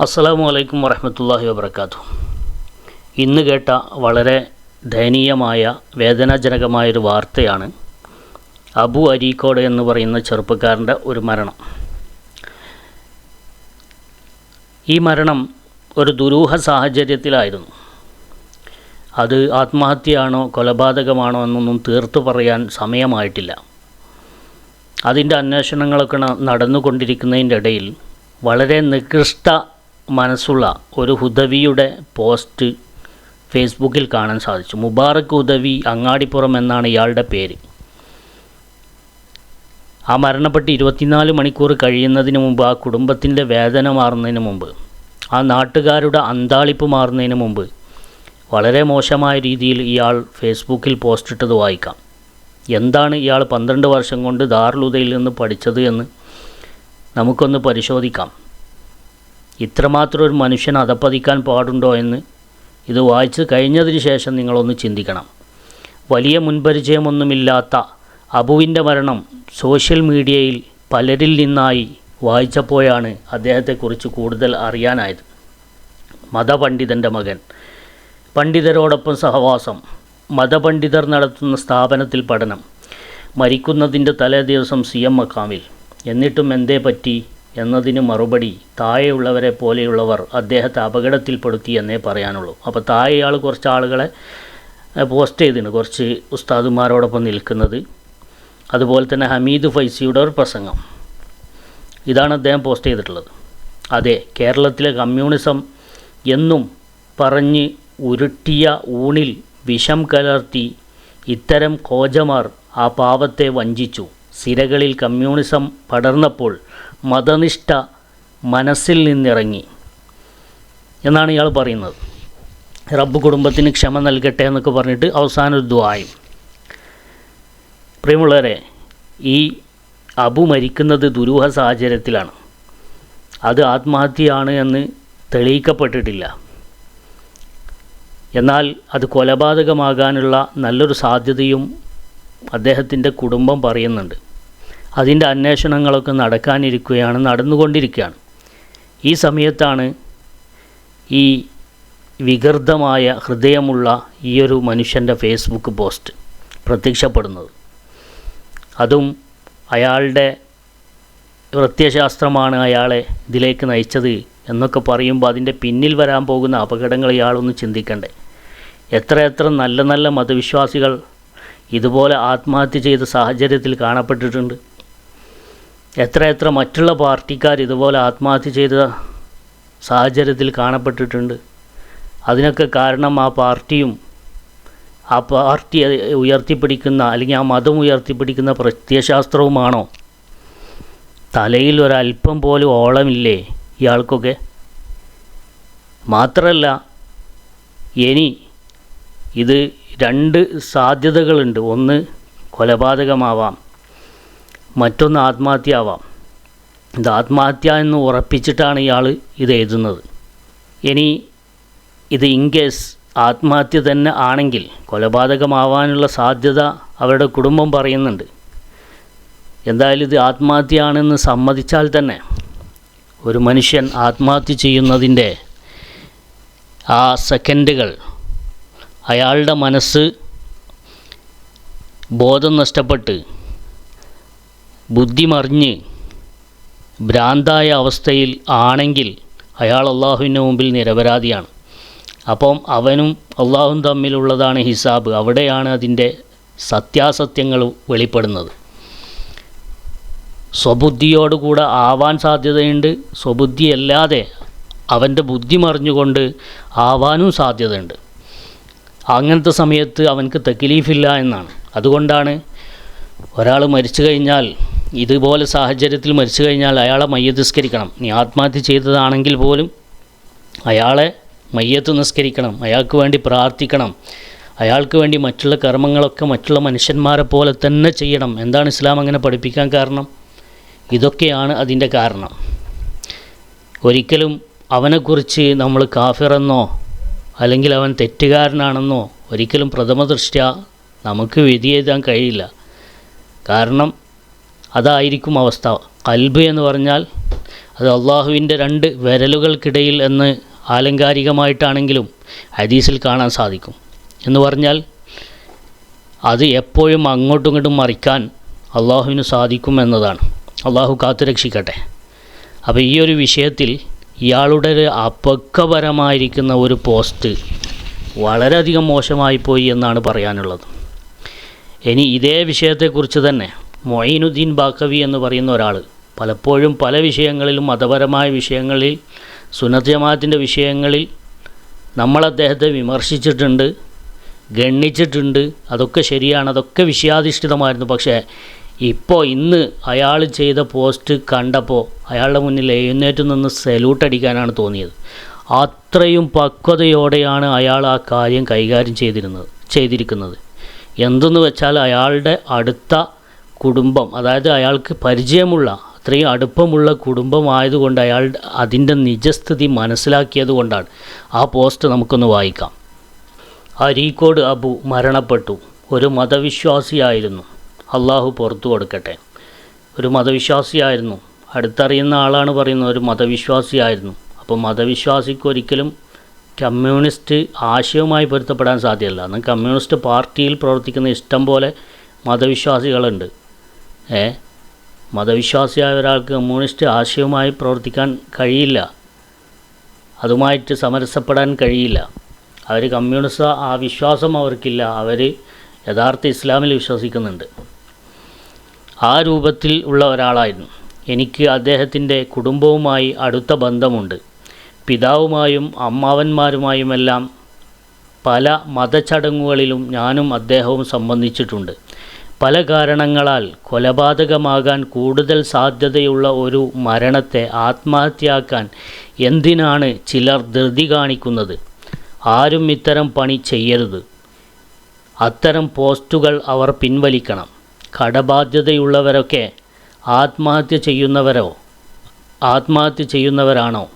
അസ്സലാമു അലൈക്കും വറഹമത്തല്ലാഹി വാബർക്കാത്തു ഇന്ന് കേട്ട വളരെ ദയനീയമായ വേദനാജനകമായൊരു വാർത്തയാണ് അബു അരീക്കോട് എന്ന് പറയുന്ന ചെറുപ്പക്കാരന്റെ ഒരു മരണം. ഈ മരണം ഒരു ദുരൂഹ സാഹചര്യത്തിലായിരുന്നു. അത് ആത്മഹത്യയാണോ കൊലപാതകമാണോ എന്നൊന്നും തീർത്തു പറയാൻ സമയമായിട്ടില്ല. അതിന്റെ അന്വേഷണങ്ങളൊക്കെ നടന്നുകൊണ്ടിരിക്കുന്നതിന്റെ ഇടയിൽ വളരെ നികൃഷ്ട മനസ്സുള്ള ഒരു ഹുദവിയുടെ പോസ്റ്റ് ഫേസ്ബുക്കിൽ കാണാൻ സാധിച്ചു. മുബാറക് ഉദവി അങ്ങാടിപ്പുറം എന്നാണ് ഇയാളുടെ പേര്. ആ മരണപ്പെട്ട് ഇരുപത്തിനാല് മണിക്കൂർ കഴിയുന്നതിന് മുമ്പ് ആ കുടുംബത്തിന്റെ വേദന മാറുന്നതിന് മുമ്പ് ആ നാട്ടുകാരുടെ അന്താളിപ്പ് മാറുന്നതിന് മുമ്പ് വളരെ മോശമായ രീതിയിൽ ഇയാൾ ഫേസ്ബുക്കിൽ പോസ്റ്റ് ഇട്ടത് വായിക്കാം. എന്താണ് ഇയാൾ പന്ത്രണ്ട് വർഷം കൊണ്ട് ദാറുലുദയിൽ നിന്ന് പഠിച്ചത് എന്ന് നമുക്കൊന്ന് പരിശോധിക്കാം. ഇത്രമാത്രം ഒരു മനുഷ്യൻ അധപ്പതിക്കാൻ പാടുണ്ടോ എന്ന് ഇത് വായിച്ച് കഴിഞ്ഞതിന് ശേഷം നിങ്ങളൊന്ന് ചിന്തിക്കണം. വലിയ മുൻപരിചയമൊന്നുമില്ലാത്ത അബുവിന്റെ മരണം സോഷ്യൽ മീഡിയയിൽ പലരിൽ നിന്നായി വായിച്ചപ്പോഴാണ് അദ്ദേഹത്തെക്കുറിച്ച് കൂടുതൽ അറിയാനായത്. മതപണ്ഡിതന്റെ മകൻ. പണ്ഡിതരോടൊപ്പം സഹവാസം. മതപണ്ഡിതർ നടത്തുന്ന സ്ഥാപനത്തിൽ പഠനം. മരിക്കുന്നതിന്റെ തലേദിവസം സി എം മക്കാമിൽ എന്നിട്ടും എന്തേ പറ്റി? എന്നതിന് മറുപടി താഴെയുള്ളവരെ പോലെയുള്ളവർ അദ്ദേഹത്തെ അപകടത്തിൽപ്പെടുത്തി എന്നേ പറയാനുള്ളൂ. അപ്പോൾ താഴെയാൾ കുറച്ച് ആളുകളെ പോസ്റ്റ് ചെയ്തിട്ടുണ്ട് കുറച്ച് ഉസ്താദുമാരോടൊപ്പം നിൽക്കുന്നത്. അതുപോലെ തന്നെ ഹമീദ് ഫൈസിയുടെ ഒരു പ്രസംഗം. ഇതാണ് അദ്ദേഹം പോസ്റ്റ് ചെയ്തിട്ടുള്ളത്. അതെ കേരളത്തിലെ കമ്മ്യൂണിസം എന്നും പറഞ്ഞ് ഉരുട്ടിയ ഊണിൽ വിഷം കലർത്തി ഇത്തരം കോജമാർ ആ പാവത്തെ വഞ്ചിച്ചു. സിരകളിൽ കമ്മ്യൂണിസം പടർന്നപ്പോൾ മതനിഷ്ഠ മനസ്സിൽ നിന്നിറങ്ങി. എന്നാണ് ഇയാൾ പറയുന്നത്. റബ്ബ് കുടുംബത്തിന് ക്ഷമ നൽകട്ടെ എന്നൊക്കെ പറഞ്ഞിട്ട് അവസാന ഒരു ദ്വായും. പ്രിയമുള്ളവരെ ഈ അബു മരിക്കുന്നത് ദുരൂഹ സാഹചര്യത്തിലാണ്. അത് ആത്മഹത്യയാണ് എന്ന് തെളിയിക്കപ്പെട്ടിട്ടില്ല. എന്നാൽ അത് കൊലപാതകമാകാനുള്ള നല്ലൊരു സാധ്യതയും അദ്ദേഹത്തിന്റെ കുടുംബം പറയുന്നുണ്ട്. അതിന്റെ അന്വേഷണങ്ങളൊക്കെ നടക്കാനിരിക്കുകയാണ് നടന്നുകൊണ്ടിരിക്കുകയാണ്. ഈ സമയത്താണ് ഈ വികൃതമായ ഹൃദയമുള്ള ഈ ഒരു മനുഷ്യന്റെ ഫേസ്ബുക്ക് പോസ്റ്റ് പ്രത്യക്ഷപ്പെടുന്നത്. അതും അയാളുടെ വൃത്യശാസ്ത്രമാണ് അയാളെ ഇതിലേക്ക് നയിച്ചത് എന്നൊക്കെ പറയുമ്പോൾ അതിന്റെ പിന്നിൽ വരാൻ പോകുന്ന അപകടങ്ങൾ ഇയാളൊന്ന് ചിന്തിക്കണ്ടേ. എത്രയെത്ര നല്ല നല്ല മതവിശ്വാസികൾ ഇതുപോലെ ആത്മഹത്യ ചെയ്ത സാഹചര്യത്തിൽ കാണപ്പെട്ടിട്ടുണ്ട്. എത്രയെത്ര മറ്റുള്ള പാർട്ടിക്കാർ ഇതുപോലെ ആത്മഹത്യ ചെയ്ത സാഹചര്യത്തിൽ കാണപ്പെട്ടിട്ടുണ്ട്. അതിനൊക്കെ കാരണം ആ പാർട്ടിയും ആ പാർട്ടി ഉയർത്തിപ്പിടിക്കുന്ന അല്ലെങ്കിൽ ആ മതം ഉയർത്തിപ്പിടിക്കുന്ന പ്രത്യയശാസ്ത്രവുമാണോ? തലയിൽ ഒരല്പം പോലും ഓളമില്ലേ ഇയാൾക്കൊക്കെ? മാത്രമല്ല ഇനി ഇത് രണ്ട് സാധ്യതകളുണ്ട്. ഒന്ന് കൊലപാതകമാവാം. മറ്റൊന്ന് ആത്മഹത്യ ആവാം ഇത് ആത്മഹത്യ എന്ന് ഉറപ്പിച്ചിട്ടാണ് ഇയാൾ ഇത് എഴുതുന്നത്. ഇനി ഇത് ഇൻ കേസ് ആത്മഹത്യ തന്നെ ആണെങ്കിൽ കൊലപാതകമാവാനുള്ള സാധ്യത അവരുടെ കുടുംബം പറയുന്നുണ്ട്. എന്തായാലും ഇത് ആത്മഹത്യയാണെന്ന് സമ്മതിച്ചാൽ തന്നെ ഒരു മനുഷ്യൻ ആത്മഹത്യ ചെയ്യുന്നതിന്റെ ആ സെക്കൻഡുകൾ അയാളുടെ മനസ്സ് ബോധം നഷ്ടപ്പെട്ട് ബുദ്ധി മറിഞ്ഞ് ഭ്രാന്തായ അവസ്ഥയിൽ ആണെങ്കിൽ അയാൾ അള്ളാഹുവിന്റെ മുമ്പിൽ നിരപരാധിയാണ്. അപ്പം അവനും അള്ളാഹും തമ്മിലുള്ളതാണ് ഹിസാബ്. അവിടെയാണ് അതിന്റെ സത്യാസത്യങ്ങൾ വെളിപ്പെടുന്നത്. സ്വബുദ്ധിയോടുകൂടെ ആവാൻ സാധ്യതയുണ്ട്. സ്വബുദ്ധിയല്ലാതെ അവന്റെ ബുദ്ധി മറിഞ്ഞുകൊണ്ട് ആവാനും സാധ്യതയുണ്ട്. അങ്ങനത്തെ സമയത്ത് അവനക്ക് തെക്കിലീഫില്ല എന്നാണ്. അതുകൊണ്ടാണ് ഒരാൾ മരിച്ചു കഴിഞ്ഞാൽ ഇതുപോലെ സാഹചര്യത്തിൽ മരിച്ചു കഴിഞ്ഞാൽ അയാളെ മയ്യത്ത് നിസ്കരിക്കണം നീ ആത്മഹത്യ ചെയ്തതാണെങ്കിൽ പോലും അയാളെ മയ്യത്ത് നിസ്കരിക്കണം. അയാൾക്ക് വേണ്ടി പ്രാർത്ഥിക്കണം. അയാൾക്ക് വേണ്ടി മറ്റുള്ള കർമ്മങ്ങളൊക്കെ മറ്റുള്ള മനുഷ്യന്മാരെ പോലെ തന്നെ ചെയ്യണം. എന്താണ് ഇസ്ലാം അങ്ങനെ പഠിപ്പിക്കാൻ കാരണം? ഇതൊക്കെയാണ് അതിന്റെ കാരണം. ഒരിക്കലും അവനെക്കുറിച്ച് നമ്മൾ കാഫിറെന്നോ അല്ലെങ്കിൽ അവൻ തെറ്റുകാരനാണെന്നോ ഒരിക്കലും പ്രഥമ ദൃഷ്ട്യ നമുക്ക് വിധി എഴുതാൻ കഴിയില്ല. കാരണം അതായിരിക്കും അവസ്ഥ. കൽബ് എന്ന് പറഞ്ഞാൽ അത് അള്ളാഹുവിന്റെ രണ്ട് വിരലുകൾക്കിടയിൽ എന്ന് ആലങ്കാരികമായിട്ടാണെങ്കിലും ഹദീസിൽ കാണാൻ സാധിക്കും. എന്ന് പറഞ്ഞാൽ അത് എപ്പോഴും അങ്ങോട്ടും ഇങ്ങോട്ടും മറിക്കാൻ അള്ളാഹുവിന് സാധിക്കും എന്നതാണ്. അള്ളാഹു കാത്തുരക്ഷിക്കട്ടെ അപ്പോൾ ഈ ഒരു വിഷയത്തിൽ ഇയാളുടെ ഒരു അപക്വപരമായിരിക്കുന്ന ഒരു പോസ്റ്റ് വളരെയധികം മോശമായിപ്പോയി എന്നാണ് പറയാനുള്ളത്. ഇനി ഇതേ വിഷയത്തെക്കുറിച്ച് തന്നെ മൊയ്നുദ്ദീൻ ബാക്കവി എന്ന് പറയുന്ന ഒരാൾ പലപ്പോഴും പല വിഷയങ്ങളിലും മതപരമായ വിഷയങ്ങളിൽ സുനജമാത്തിന്റെ വിഷയങ്ങളിൽ നമ്മൾ അദ്ദേഹത്തെ വിമർശിച്ചിട്ടുണ്ട് ഗണ്ണിച്ചിട്ടുണ്ട്. അതൊക്കെ ശരിയാണ് അതൊക്കെ വിഷയാധിഷ്ഠിതമായിരുന്നു. പക്ഷേ ഇപ്പോൾ ഇന്ന് അയാൾ ചെയ്ത പോസ്റ്റ് കണ്ടപ്പോൾ അയാളുടെ മുന്നിൽ എഴുന്നേറ്റ് നിന്ന് സല്യൂട്ട് അടിക്കാനാണ് തോന്നിയത്. അത്രയും പക്വതയോടെയാണ് അയാൾ ആ കാര്യം കൈകാര്യം ചെയ്തിരുന്നത് ചെയ്തിരിക്കുന്നത്. എന്തെന്ന് വെച്ചാൽ അയാളുടെ അടുത്ത കുടുംബം അതായത് അയാൾക്ക് പരിചയമുള്ള അത്രയും അടുപ്പമുള്ള കുടുംബമായതുകൊണ്ട് അയാൾ അതിന്റെ നിജസ്ഥിതി മനസ്സിലാക്കിയത് കൊണ്ടാണ് ആ പോസ്റ്റ് നമുക്കൊന്ന് വായിക്കാം. അരീക്കോട് അബു മരണപ്പെട്ടു. ഒരു മതവിശ്വാസിയായിരുന്നു. അള്ളാഹു പുറത്തു കൊടുക്കട്ടെ. ഒരു മതവിശ്വാസിയായിരുന്നു. അടുത്തറിയുന്ന ആളാണ് പറയുന്നത് ഒരു മതവിശ്വാസിയായിരുന്നു. അപ്പോൾ മതവിശ്വാസിക്ക് ഒരിക്കലും കമ്മ്യൂണിസ്റ്റ് ആശയവുമായി പൊരുത്തപ്പെടാൻ സാധ്യമല്ല. അന്ന് കമ്മ്യൂണിസ്റ്റ് പാർട്ടിയിൽ പ്രവർത്തിക്കുന്ന ഇഷ്ടം പോലെ മതവിശ്വാസികളുണ്ട്. മതവിശ്വാസിയായ ഒരാൾക്ക് കമ്മ്യൂണിസ്റ്റ് ആശയവുമായി പ്രവർത്തിക്കാൻ കഴിയില്ല. അതുമായിട്ട് സമരസപ്പെടാൻ കഴിയില്ല. അവർ കമ്മ്യൂണിസ്റ്റ് ആ വിശ്വാസം അവർക്കില്ല. അവർ യഥാർത്ഥ ഇസ്ലാമിൽ വിശ്വസിക്കുന്നുണ്ട്. ആ രൂപത്തിൽ ഉള്ള ഒരാളായിരുന്നു. എനിക്ക് അദ്ദേഹത്തിന്റെ കുടുംബവുമായി അടുത്ത ബന്ധമുണ്ട്. പിതാവുമായും അമ്മാവന്മാരുമായുമെല്ലാം പല മതചടങ്ങുകളിലും ഞാനും അദ്ദേഹവും സംബന്ധിച്ചിട്ടുണ്ട്. പല കാരണങ്ങളാൽ കൊലപാതകമാകാൻ കൂടുതൽ സാധ്യതയുള്ള ഒരു മരണത്തെ ആത്മഹത്യയാക്കാൻ എന്തിനാണ് ചിലർ ധൃതി കാണിക്കുന്നത്? ആരും ഇത്തരം പണി ചെയ്യരുത്. അത്തരം പോസ്റ്റുകൾ അവർ പിൻവലിക്കണം. കടബാധ്യതയുള്ളവരൊക്കെ ആത്മഹത്യ ചെയ്യുന്നവരോ? ആത്മഹത്യ ചെയ്യുന്നവരാണോ?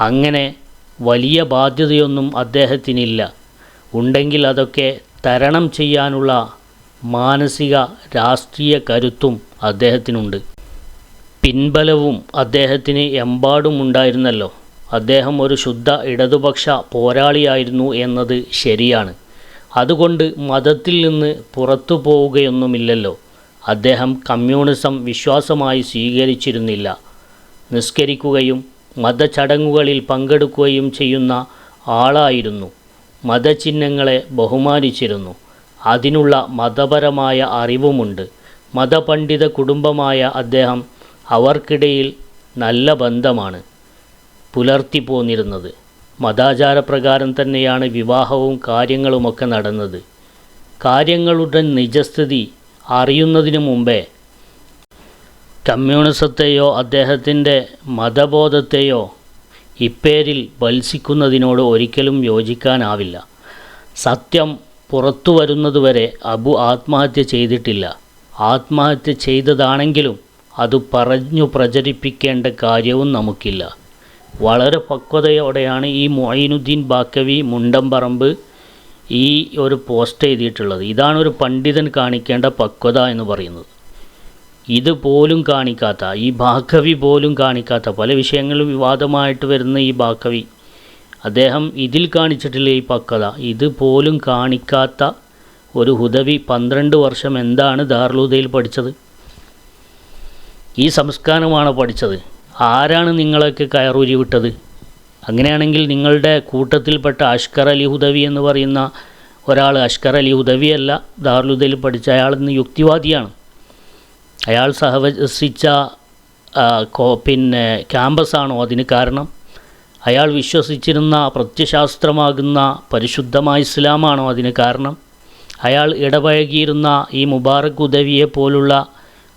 അങ്ങനെ വലിയ ബാധ്യതയൊന്നും അദ്ദേഹത്തിനില്ല. ഉണ്ടെങ്കിൽ അതൊക്കെ തരണം ചെയ്യാനുള്ള മാനസിക രാഷ്ട്രീയ കരുത്തും അദ്ദേഹത്തിനുണ്ട്. പിൻബലവും അദ്ദേഹത്തിന് എമ്പാടും ഉണ്ടായിരുന്നല്ലോ. അദ്ദേഹം ഒരു ശുദ്ധ ഇടതുപക്ഷ പോരാളിയായിരുന്നു എന്നത് ശരിയാണ്. അതുകൊണ്ട് മതത്തിൽ നിന്ന് പുറത്തു പോവുകയൊന്നുമില്ലല്ലോ. അദ്ദേഹം കമ്മ്യൂണിസം വിശ്വാസമായി സ്വീകരിച്ചിരുന്നില്ല. നിസ്കരിക്കുകയും മതചടങ്ങുകളിൽ പങ്കെടുക്കുകയും ചെയ്യുന്ന ആളായിരുന്നു. മതചിഹ്നങ്ങളെ ബഹുമാനിച്ചിരുന്നു. അതിനുള്ള മതപരമായ അറിവുമുണ്ട്. മതപണ്ഡിത കുടുംബമായ അദ്ദേഹം അവർക്കിടയിൽ നല്ല ബന്ധമാണ് പുലർത്തി പോന്നിരുന്നത് മതാചാരപ്രകാരം തന്നെയാണ് വിവാഹവും കാര്യങ്ങളുമൊക്കെ നടന്നത്. കാര്യങ്ങളുടെ നിജസ്ഥിതി അറിയുന്നതിനു മുമ്പേ കമ്മ്യൂണിസത്തെയോ അദ്ദേഹത്തിന്റെ മതബോധത്തെയോ ഇപ്പേരിൽ വത്സിക്കുന്നതിനോട് ഒരിക്കലും യോജിക്കാനാവില്ല. സത്യം പുറത്തു വരുന്നതുവരെ അബു ആത്മഹത്യ ചെയ്തിട്ടില്ല. ആത്മഹത്യ ചെയ്തതാണെങ്കിലും അത് പറഞ്ഞു പ്രചരിപ്പിക്കേണ്ട കാര്യവും നമുക്കില്ല. വളരെ പക്വതയോടെയാണ് ഈ മൊയിനുദ്ദീൻ ബാക്കവി മുണ്ടംപറമ്പ് ഈ ഒരു പോസ്റ്റ് എഴുതിയിട്ടുള്ളത്. ഇതാണ് ഒരു പണ്ഡിതൻ കാണിക്കേണ്ട പക്വത എന്ന് പറയുന്നത്. ഇത് പോലും കാണിക്കാത്ത ഈ ബാക്കവി പോലും കാണിക്കാത്ത പല വിഷയങ്ങളും വിവാദമായിട്ട് വരുന്ന ഈ ബാക്കവി അദ്ദേഹം ഇതിൽ കാണിച്ചിട്ടില്ല ഈ പക്വത. ഇതുപോലും കാണിക്കാത്ത ഒരു ഹുദവി പന്ത്രണ്ട് വർഷം എന്താണ് ദാർലൂദയിൽ പഠിച്ചത്? ഈ സംസ്കാരമാണ് പഠിച്ചത്? ആരാണ് നിങ്ങളൊക്കെ കയറൂരി വിട്ടത്? അങ്ങനെയാണെങ്കിൽ നിങ്ങളുടെ കൂട്ടത്തിൽപ്പെട്ട അഷ്കർ അലി ഹുദവി എന്ന് പറയുന്ന ഒരാൾ അഷ്കർ അലി ഹുദവിയല്ല ദാർലുദയിൽ പഠിച്ച അയാൾ യുക്തിവാദിയാണ്. അയാൾ സഹവസിച്ച പിന്നെ ക്യാമ്പസാണോ അതിന് കാരണം? അയാൾ വിശ്വസിച്ചിരുന്ന പ്രത്യശാസ്ത്രമാകുന്ന പരിശുദ്ധമായ ഇസ്ലാമാണോ അതിന് കാരണം? അയാൾ ഇടപഴകിയിരുന്ന ഈ മുബാറക് ഉദവിയെ പോലുള്ള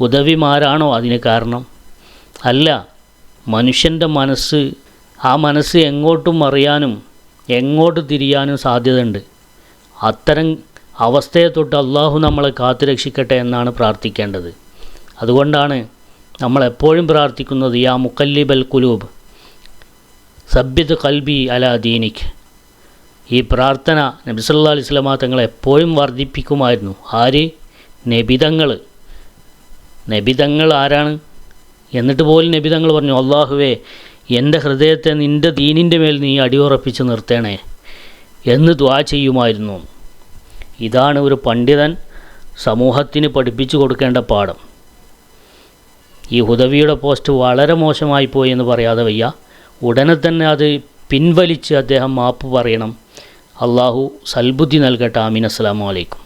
ഉദവിമാരാണോ അതിന് കാരണം? അല്ല മനുഷ്യന്റെ മനസ്സ് ആ മനസ്സ് എങ്ങോട്ടും അറിയാനും എങ്ങോട്ട് തിരിയാനും സാധ്യതയുണ്ട്. അത്തരം അവസ്ഥയെ തൊട്ട് അള്ളാഹു നമ്മളെ കാത്തുരക്ഷിക്കട്ടെ എന്നാണ് പ്രാർത്ഥിക്കേണ്ടത്. അതുകൊണ്ടാണ് നമ്മൾ എപ്പോഴും പ്രാർത്ഥിക്കുന്നത് യാ മുക്കല്ലിബൽ കുലൂബ് സബ്യത് കൽബി അല ദീനിക്. ഈ പ്രാർത്ഥന നബി സല്ലല്ലാഹു അലൈഹി വസല്ലമ തങ്ങൾ എപ്പോഴും വർദ്ധിപ്പിക്കുമായിരുന്നു. ആര്? നബിതങ്ങൾ. നബിതങ്ങൾ ആരാണ്? എന്നിട്ട് പോലും നബിതങ്ങൾ പറഞ്ഞു അള്ളാഹുവേ എന്റെ ഹൃദയത്തെ നിന്റെ ദീനിന്റെ മേൽ നീ അടിയുറപ്പിച്ച് നിർത്തണേ എന്ന് ദ്വാ ചെയ്യുമായിരുന്നു. ഇതാണ് ഒരു പണ്ഡിതൻ സമൂഹത്തിന് പഠിപ്പിച്ചു കൊടുക്കേണ്ട പാഠം. ഈ ഹുദവിയുടെ പോസ്റ്റ് വളരെ മോശമായി പോയി എന്ന് പറയാതെ വയ്യ. ഉടനെ തന്നെ അത് പിൻവലിച്ച് അദ്ദേഹം മാപ്പ് പറയണം. അള്ളാഹു സൽബുദ്ധി നൽകട്ടെ. അമീൻ അസ്സലാമു അലൈക്കും.